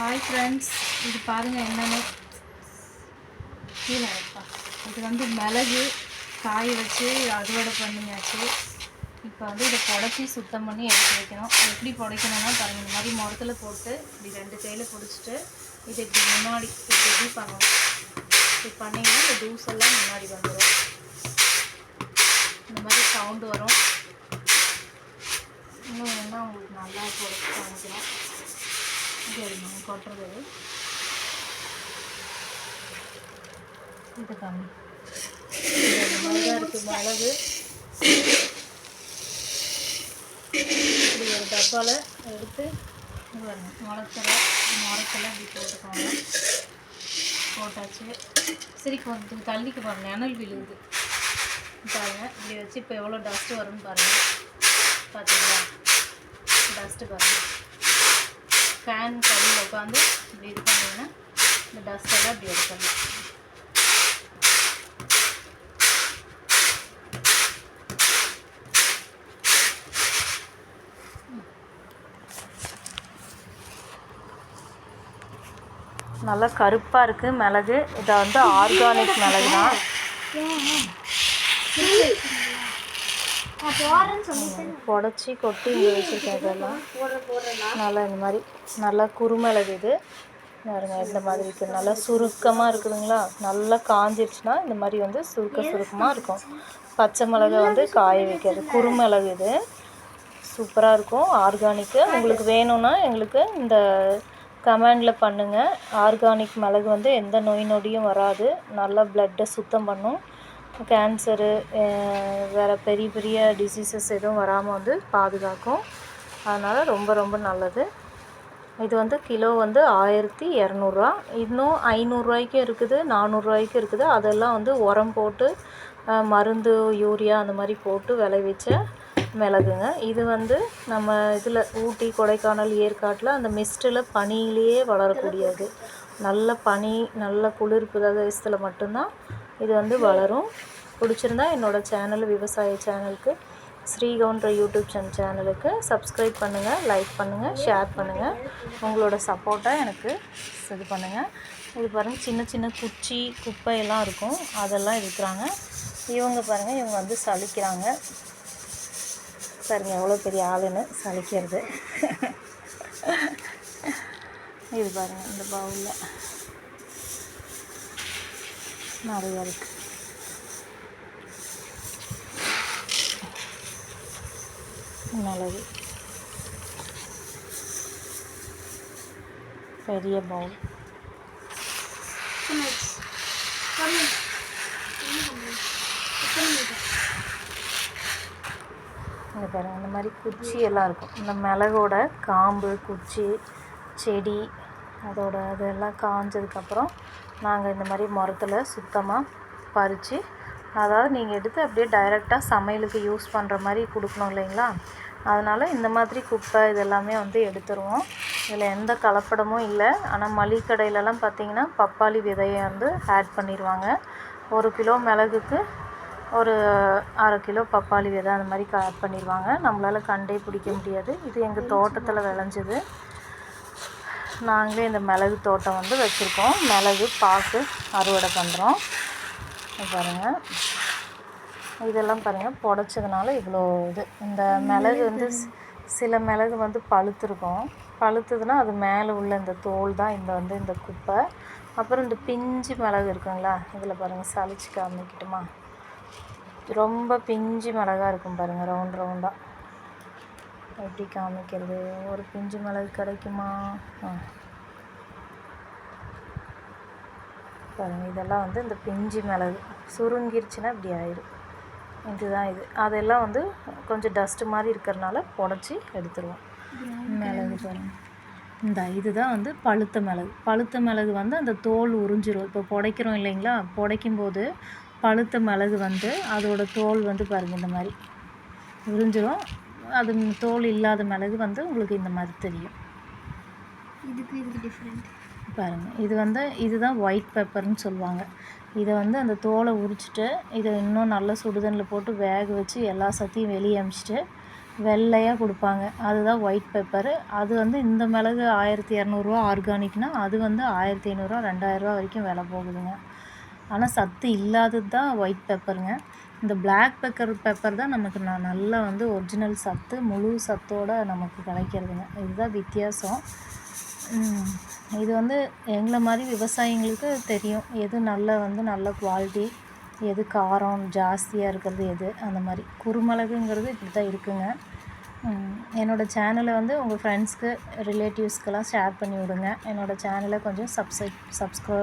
Hi friends இது பாருங்கள் என்னென்னு. கீழே இருப்பா இது வந்து மிளகு காய வச்சு அறுவடை பண்ணியாச்சு. இப்போ வந்து இதை புடச்சி சுத்தம் பண்ணி எடுத்து வைக்கணும். எப்படி புடைக்கணும்னா பாருங்கள் இந்த மாதிரி முரத்தில் போட்டு இப்படி ரெண்டு கையில் பிடிச்சிட்டு இது இப்படி முன்னாடி இப்படி இப்படி பண்ணணும் இப்படி பண்ணிங்கன்னா இந்த தூஸ் எல்லாம் முன்னாடி வந்துடும் இந்த மாதிரி சவுண்டு வரும். இன்னும் என்ன உங்களுக்கு நல்லா புடச்சி காமிக்கிறேன் நம்ம கொட்டுறது இது மாதிரி தான் இருக்குது மிளகு இப்படி ஒரு டப்பாவில் எடுத்து பாருங்க முளத்தலை முளத்தலை இப்படி போட்டுக்கோங்க. போட்டாச்சு. சரி கொஞ்சம் தள்ளிக்கு பாருங்க அனல் விழுகுது பாருங்க இப்படி வச்சு இப்போ எவ்வளோ டஸ்ட்டு வரும்னு பாருங்கள் பார்த்தீங்களா டஸ்ட்டு பாருங்கள் ஃபேன் கடையில் உட்காந்து இப்படி இது பண்ணிங்கன்னா இந்த டஸ்ட் எல்லாம் இப்படி எடுத்துடலாம். நல்லா கருப்பாக இருக்குது மிளகு. இதை வந்து ஆர்கானிக் மிளகு தான் புடச்சி கொட்டி இங்கே வச்சுருக்கேன் இதெல்லாம். நல்லா இந்த மாதிரி நல்லா குறுமிளகு இது. பாருங்க இந்த மாதிரி இருக்குது நல்லா சுருக்கமாக இருக்குதுங்களா? நல்லா காஞ்சிருச்சுன்னா இந்த மாதிரி வந்து சுருக்க சுருக்கமாக இருக்கும். பச்சை மிளகா வந்து காய வைக்கிறது குறுமிளகு இது. சூப்பராக இருக்கும். ஆர்கானிக்கு உங்களுக்கு வேணும்னா எங்களுக்கு இந்த கமெண்டில் பண்ணுங்கள் ஆர்கானிக் மிளகு வந்து எந்த நோய் நொடியும் வராது. நல்லா ப்ளட்டை சுத்தம் பண்ணும். கேன்சரு வேறு பெரிய பெரிய டிசீசஸ் எதுவும் வராமல் வந்து பாதுகாக்கும். அதனால் ரொம்ப ரொம்ப நல்லது. இது வந்து கிலோ வந்து ஆயிரத்தி இரநூறுவா. இன்னும் ஐநூறுரூவாய்க்கும் இருக்குது நானூறுரூவாய்க்கும் இருக்குது. அதெல்லாம் வந்து உரம் போட்டு மருந்து யூரியா அந்த மாதிரி போட்டு விளைவிச்ச மிளகுங்க. இது வந்து நம்ம இதில் ஊட்டி கொடைக்கானல் ஏற்காட்டில் அந்த மிஸ்டில் பனியிலேயே வளரக்கூடியது. நல்ல பனி நல்ல குளிர் பிரதேசத்தில் மட்டும்தான் இது வந்து வளரும். பிடிச்சிருந்தா என்னோடய சேனல் விவசாய சேனலுக்கு ஸ்ரீகவுன்ற யூடியூப் சேனல் சேனலுக்கு சப்ஸ்கிரைப் பண்ணுங்கள் லைக் பண்ணுங்கள் ஷேர் பண்ணுங்கள் உங்களோட சப்போர்ட்டை எனக்கு இது பண்ணுங்கள் இது பாருங்கள் சின்ன சின்ன குச்சி குப்பையெல்லாம் இருக்கும். அதெல்லாம் இருக்கிறாங்க இவங்க பாருங்கள் இவங்க வந்து சலிக்கிறாங்க. சரிங்க எவ்வளோ பெரிய ஆளுன்னு சலிக்கிறது. இது பாருங்கள் இந்த பவுலில் நிறைய இருக்குது மிளகு பெரிய பவுல் இங்கே பாருங்க இந்த மாதிரி குச்சி எல்லாம் இருக்கும். இந்த மிளகோட காம்பு குச்சி செடி அதோட அதெல்லாம் காஞ்சதுக்கப்புறம் நாங்கள் இந்த மாதிரி முரத்தில் சுத்தமாக பறித்து அதாவது நீங்கள் எடுத்து அப்படியே டைரெக்டாக சமையலுக்கு யூஸ் பண்ணுற மாதிரி கொடுக்கணும் இல்லைங்களா? அதனால் இந்த மாதிரி குப்பை இதெல்லாமே வந்து எடுத்துருவோம். இதில் எந்த கலப்படமும் இல்லை. ஆனால் மளிகை கடையிலலாம் பார்த்தீங்கன்னா பப்பாளி விதையை வந்து ஆட் பண்ணிடுவாங்க ஒரு கிலோ மிளகுக்கு ஒரு அரை கிலோ பப்பாளி விதை அந்த மாதிரி ஆட் பண்ணிடுவாங்க நம்மளால் கண்டே பிடிக்க முடியாது. இது எங்கள் தோட்டத்தில் விளைஞ்சது. நாங்களே இந்த மிளகு தோட்டம் வந்து வச்சுருக்கோம். மிளகு பாக்கு அறுவடை பண்ணுறோம் பாருங்கள் இதெல்லாம் பாருங்கள் புடச்சதுனால இவ்வளோ இது. இந்த மிளகு வந்து சில மிளகு வந்து பழுத்திருக்கும். பழுத்துதுன்னா அது மேலே உள்ள இந்த தோல் தான் இந்த வந்து இந்த குப்பை. அப்புறம் இந்த பிஞ்சு மிளகு இருக்குங்களா? இதில் பாருங்கள் சளிச்சு காமிக்கட்டுமா? ரொம்ப பிஞ்சு மிளகா இருக்கும் பாருங்கள் ரவுண்ட் ரவுண்டாக எப்படி காமிக்கிறது. ஒரு பிஞ்சு மிளகு கிடைக்குமா? ஆ. பாருங்க இதெல்லாம் வந்து இந்த பிஞ்சு மிளகு. சுருங்கிருச்சுன்னா இப்படி ஆயிடும் இதுதான் இது. அதெல்லாம் வந்து கொஞ்சம் டஸ்ட்டு மாதிரி இருக்கிறனால புடச்சி எடுத்துருவோம். மிளகு பாருங்க. இந்த இதுதான் வந்து பழுத்த மிளகு. பழுத்த மிளகு வந்து அந்த தோல் உறிஞ்சிரும். இப்போ புடைக்கிறோம் இல்லைங்களா? புடைக்கும் போது பழுத்த மிளகு வந்து அதோட தோல் வந்து பாருங்கள் இந்த மாதிரி உறிஞ்சிரும். அது தோல் இல்லாத மிளகு வந்து உங்களுக்கு இந்த மாதிரி தெரியும். இதுக்கு இதுக்கு டிஃப்ரெண்ட் பாருங்கள் இது வந்து இதுதான் ஒயிட் பெப்பர்னு சொல்லுவாங்க. இதை வந்து அந்த தோலை உரிச்சிட்டு இதை இன்னும் நல்ல சுடுதண்ணில் போட்டு வேக வச்சு எல்லா சத்தையும் வெளியே அமிச்சிட்டு வெள்ளையாக கொடுப்பாங்க. அதுதான் ஒயிட் பெப்பரு அது வந்து இந்த மிளகு ஆயிரத்தி இரநூறுவா ஆர்கானிக்னால் அது வந்து ஆயிரத்தி ஐநூறுரூவா ரெண்டாயிரரூவா வரைக்கும் விலை போகுதுங்க. ஆனால் சத்து இல்லாதது தான் ஒயிட் பெப்பருங்க இந்த பிளாக் பெப்பர் பெப்பர் தான் நமக்கு நான் நல்லா வந்து ஒரிஜினல் சத்து முழு சத்தோட நமக்கு கிடைக்கிறதுங்க. இதுதான் வித்தியாசம். இது வந்து எங்களை மாதிரி விவசாயிங்களுக்கு தெரியும். எது நல்ல வந்து நல்ல குவாலிட்டி எது காரம் ஜாஸ்தியாக இருக்கிறது எது அந்த மாதிரி. குறுமிளகுங்கிறது இப்படி தான் இருக்குங்க என்னோடய சேனலை வந்து உங்கள் ஃப்ரெண்ட்ஸ்க்கு ரிலேட்டிவ்ஸ்க்கெல்லாம் ஷேர் பண்ணி விடுங்க. என்னோடய சேனலை கொஞ்சம் சப்ஸ்கிரைப் சப்ஸ்க்ரோ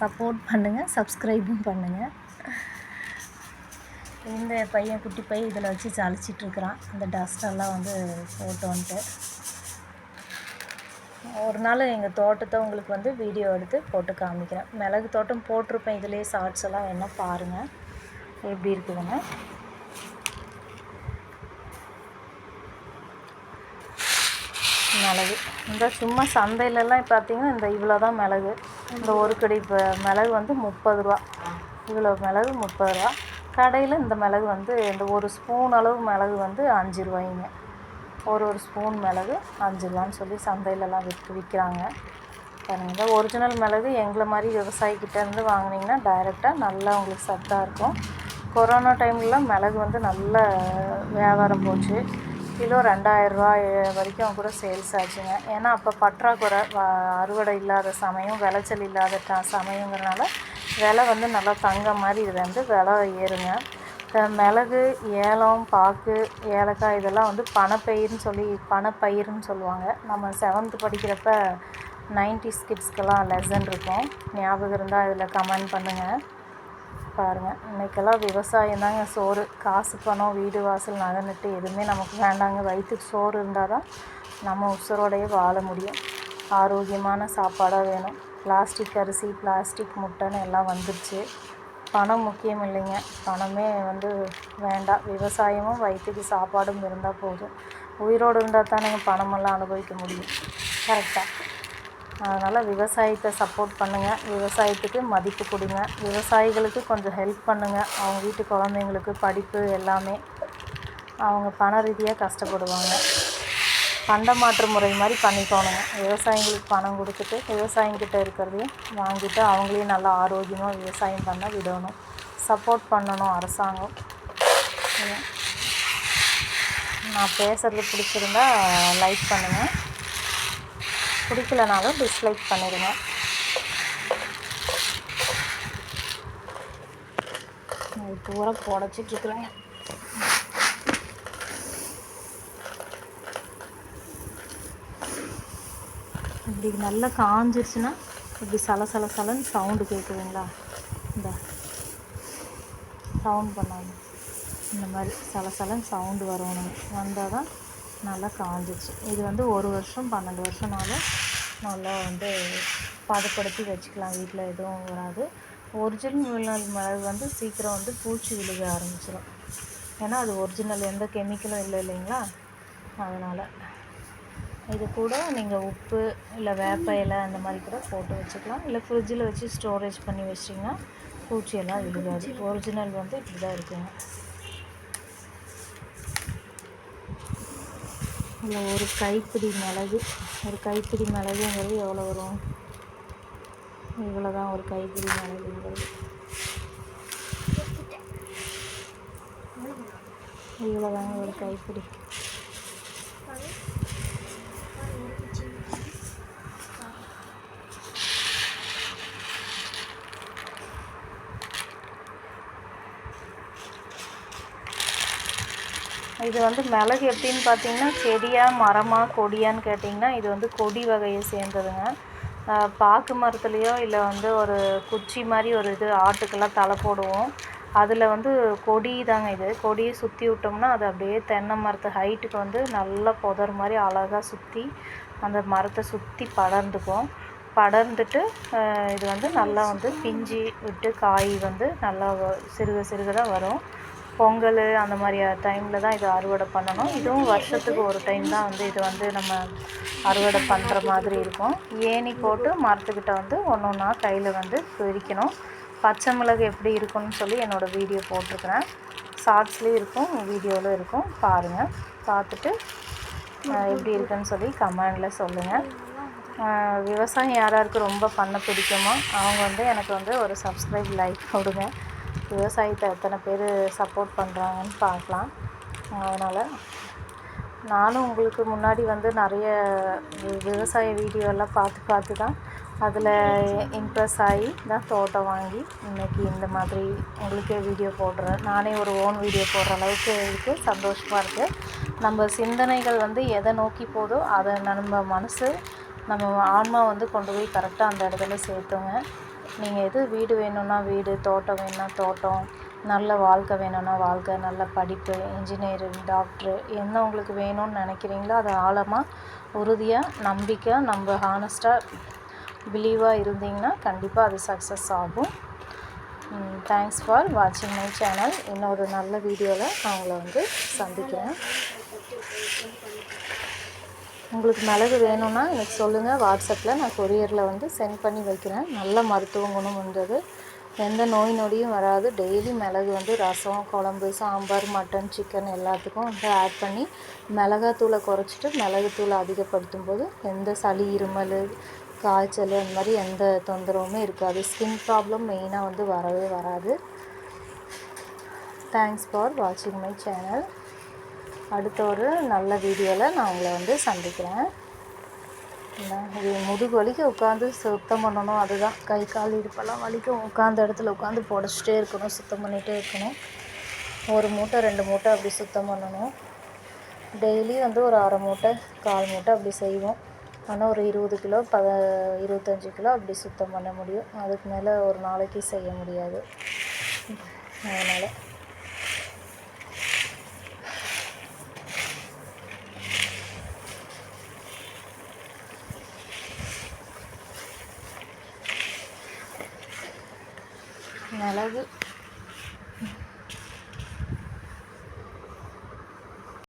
சப்போர்ட் பண்ணுங்கள் சப்ஸ்கிரைபும் பண்ணுங்கள் இந்த பையன் குட்டி பையன் இதில் வச்சு சளிச்சிட்ருக்குறான் அந்த இந்த டஸ்டெல்லாம் வந்து போட்டோன்ட்டு. ஒரு நாள் எங்கள் தோட்டத்தை உங்களுக்கு வந்து வீடியோ எடுத்து போட்டு காமிக்கிறேன். மிளகு தோட்டம் போட்டிருப்பேன். இதுலேயே ஷார்ட்ஸ் எல்லாம் வேணால் பாருங்கள் எப்படி இருக்குதுன்னு. மிளகு. இந்த சும்மா சந்தையிலலாம் பார்த்தீங்கன்னா இந்த இவ்வளோ தான் மிளகு. இந்த ஒரு கடி இப்போ மிளகு வந்து முப்பது ரூபா. இவ்வளோ மிளகு முப்பது ரூபா. கடையில் இந்த மிளகு வந்து இந்த ஒரு ஸ்பூன் அளவு மிளகு வந்து அஞ்சு ரூபாய்ங்க. ஒரு ஒரு ஸ்பூன் மிளகு அஞ்சு ரூபான்னு சொல்லி சந்தையிலலாம் விற்று விற்கிறாங்க பாருங்கள் இந்த ஒரிஜினல் மிளகு எங்களை மாதிரி விவசாயிக்கிட்டேருந்து வாங்கினீங்கன்னா வாங்குனீங்கன்னா டைரெக்டாக நல்லா உங்களுக்கு சத்தாக இருக்கும். கொரோனா டைம்லலாம் மிளகு வந்து நல்ல வியாபாரம் போச்சு. கிலோ ரெண்டாயிரரூவா வரைக்கும் கூட சேல்ஸ் ஆச்சுங்க. ஏன்னா அப்போ பற்றாக்குறை அறுவடை இல்லாத சமயம் விளைச்சல் இல்லாத ட சமயங்கிறனால விலை வந்து நல்லா தங்க மாதிரி இது வந்து விலை ஏறுங்க. மிளகு ஏலம் பாக்கு ஏலக்காய் இதெல்லாம் வந்து பணப்பயிர்னு சொல்லி பணப்பயிர்னு சொல்லுவாங்க. நம்ம செவன்த்து படிக்கிறப்ப நைன்டி கிட்ஸ்க்கெல்லாம் லெசன் இருக்கும். ஞாபகம் இருந்தால் இதில் கமெண்ட் பண்ணுங்கள் பாருங்கள் இன்றைக்கெல்லாம் விவசாயம் தாங்க சோறு. காசு பணம் வீடு வாசல் நகை எதுவுமே நமக்கு வேண்டாங்க. வயிற்றுக்கு சோறு இருந்தால் தான் நம்ம உசுரோடையே வாழ முடியும். ஆரோக்கியமான சாப்பாடாக வேணும். பிளாஸ்டிக் அரிசி பிளாஸ்டிக் முட்டைன்னு எல்லாம் வந்துடுச்சு பணம் முக்கியம் இல்லைங்க. பணமே வந்து வேண்டாம். விவசாயமும் வயிற்றுக்கு சாப்பாடும் இருந்தால் போதும். உயிரோடு இருந்தால் தானேங்க பணமெல்லாம் அனுபவிக்க முடியும். கரெக்டாக அதனால் விவசாயத்தை சப்போர்ட் பண்ணுங்கள் விவசாயத்துக்கு மதிப்பு கொடுங்க. விவசாயிகளுக்கு கொஞ்சம் ஹெல்ப் பண்ணுங்கள் அவங்க வீட்டு குழந்தைங்களுக்கு படிப்பு எல்லாமே. அவங்க பண ரீதியாக கஷ்டப்படுவாங்க. பண்ட மாற்று முறை மாதிரி பண்ணிக்கோணுங்க விவசாயிங்களுக்கு பணம் கொடுத்துட்டு விவசாயிங்கிட்ட இருக்கிறதையும் வாங்கிட்டு அவங்களையும் நல்லா ஆரோக்கியமாக விவசாயம் பண்ண விடணும். சப்போர்ட் பண்ணணும் அரசாங்கம். நான் பேசுகிறது பிடிச்சிருந்தா லைக் பண்ணுங்கள் பிடிக்கலனாலும் டிஸ்லைக் பண்ணிடுங்க. இது பூரா புடச்சிட்ருக்குறேங்க இப்படி நல்லா காஞ்சிருச்சுன்னா இப்படி சல சல சலன்னு சவுண்டு கேட்குதுங்களா இந்த. சவுண்ட் பண்ணாங்க இந்த மாதிரி சல சலன்னு சவுண்டு வரணும். வந்தால் தான் நல்லா காஞ்சிருச்சு. இது வந்து ஒரு வருஷம் பன்னெண்டு வருஷம்னாலும் நல்லா வந்து பதப்படுத்தி வச்சுக்கலாம். வீட்டில் எதுவும் வராது. ஒரிஜினல் மிளகு வந்து சீக்கிரம் வந்து பூச்சி விழுக ஆரம்பிச்சிடும் ஏன்னா அது ஒரிஜினல் எந்த கெமிக்கலும் இல்லை இல்லைங்களா? அதனால் இது கூட நீங்கள் உப்பு இல்லை வேப்ப இலை அந்த மாதிரி கூட போட்டு வச்சுக்கலாம். இல்லை ஃப்ரிட்ஜில் வச்சு ஸ்டோரேஜ் பண்ணி வச்சிட்டிங்கன்னா பூச்சியெல்லாம் விழுகாது. ஒரிஜினல் வந்து இப்படி தான் இருக்குங்க. இல்லை ஒரு கைப்பிடி மிளகு. ஒரு கைப்பிடி மிளகுங்கிறது எவ்வளோ வரும்? இவ்வளோ தான் ஒரு கைப்பிடி மிளகுங்கிறது. இவ்வளோ தாங்க ஒரு கைப்பிடி. இது வந்து மிளகு எப்படின்னு பார்த்தீங்கன்னா செடியாக மரமாக கொடியான்னு கேட்டிங்கன்னா இது வந்து கொடி வகையை சேர்ந்ததுங்க. பாக்கு மரத்துலேயோ இல்லை வந்து ஒரு குச்சி மாதிரி ஒரு இது ஆட்டுக்கெல்லாம் தலை போடுவோம். அதில் வந்து கொடி தாங்க இது. கொடியை சுற்றி விட்டோம்னா அது அப்படியே தென்னை மரத்து ஹைட்டுக்கு வந்து நல்லா புதர் மாதிரி அழகாக சுற்றி அந்த மரத்தை சுற்றி படர்ந்துக்கும். படர்ந்துட்டு இது வந்து நல்லா வந்து பிஞ்சு விட்டு காய் வந்து நல்லா வ- சிறுக சிறுக தான் வரும். பொங்கல் அந்த மாதிரி டைமில் தான் இது அறுவடை பண்ணணும். இதுவும் வருஷத்துக்கு ஒரு டைம் தான் வந்து இது வந்து நம்ம அறுவடை பண்ணுற மாதிரி இருக்கும். ஏணி போட்டு மரத்துக்கிட்ட வந்து ஒன்று ஒன்றா கையில் வந்து பிரிக்கணும். பச்சை மிளகு எப்படி இருக்கும்னு சொல்லி என்னோடய வீடியோ போட்டிருக்கிறேன். ஷார்ட்ஸ்லேயும் இருக்கும் வீடியோவில் இருக்கும். பாருங்கள் பார்த்துட்டு எப்படி இருக்குன்னு சொல்லி கமெண்டில் சொல்லுங்கள் விவசாயம் யாராருக்கு ரொம்ப பண்ண பிடிக்குமோ அவங்க வந்து எனக்கு வந்து ஒரு சப்ஸ்கிரைப் லைக் கொடுங்க விவசாயத்தை எத்தனை பேர் சப்போர்ட் பண்ணுறாங்கன்னு பார்க்கலாம். அதனால் நானும் உங்களுக்கு முன்னாடி வந்து நிறைய விவசாய வீடியோ எல்லாம் பார்த்து பார்த்து தான் அதில் இம்ப்ரெஸ் ஆகி தான் தோட்டம் வாங்கி இன்னைக்கு இந்த மாதிரி உங்களுக்கே வீடியோ போடுறேன். நானே ஒரு ஓன் வீடியோ போடுற அளவுக்கு இருக்குது சந்தோஷமாக இருக்குது நம்ம சிந்தனைகள் வந்து எதை நோக்கி போதோ அதை நம்ம மனசு நம்ம ஆன்மா வந்து கொண்டு போய் கரெக்டாக அந்த இடத்துல சேர்த்துங்க. நீங்கள் எது வீடு வேணும்னா வீடு தோட்டம் வேணும்னா தோட்டம் நல்ல வாழ்க்கை வேணும்னா வாழ்க்கை நல்ல படிப்பு இன்ஜினியரிங் டாக்டரு என்ன உங்களுக்கு வேணும்னு நினைக்கிறீங்களோ அதை ஆழமாக உறுதியாக நம்பிக்கை நம்ம ஹானஸ்ட்டாக பிலீவாக இருந்தீங்கன்னா கண்டிப்பாக அது சக்ஸஸ் ஆகும். தேங்க்ஸ் ஃபார் வாட்சிங் மை சேனல் இன்னொரு நல்ல வீடியோவில் நான் உங்களை வந்து சந்திக்கிறேன். உங்களுக்கு மிளகு வேணும்னா எனக்கு சொல்லுங்கள் வாட்ஸ்அப்பில் நான் கொரியரில் வந்து சென்ட் பண்ணி வைக்கிறேன். நல்ல மருத்துவ குணம் வந்தது எந்த நோய் நொடியும் வராது. டெய்லி மிளகு வந்து ரசம் குழம்பு சாம்பார் மட்டன் சிக்கன் எல்லாத்துக்கும் வந்து ஆட் பண்ணி மிளகாத்தூளை குறைச்சிட்டு மிளகுத்தூளை அதிகப்படுத்தும் போது எந்த சளி இருமல் காய்ச்சல் அந்த மாதிரி எந்த தொந்தரவுமே இருக்காது. ஸ்கின் ப்ராப்ளம் மெயினாக வந்து வரவே வராது. தேங்க்ஸ் ஃபார் வாட்சிங் மை சேனல் அடுத்த ஒரு நல்ல வீடியோவில் நான் உங்களை வந்து சந்திக்கிறேன். இது முதுகு வலிக்க உட்காந்து சுத்தம் பண்ணணும் அதுதான். கை கால் இடுப்பெல்லாம் வலிக்கும். உட்காந்த இடத்துல உட்காந்து புடச்சிட்டே இருக்கணும் சுத்தம் பண்ணிகிட்டே இருக்கணும். ஒரு மூட்டை ரெண்டு மூட்டை அப்படி சுத்தம் பண்ணணும். டெய்லி வந்து ஒரு அரை மூட்டை கால் மூட்டை அப்படி செய்வோம். ஆனால் ஒரு இருபது கிலோ பத இருபத்தஞ்சி கிலோ அப்படி சுத்தம் பண்ண முடியும். அதுக்கு மேலே ஒரு நாளைக்கு செய்ய முடியாது. அதனால் மிளகு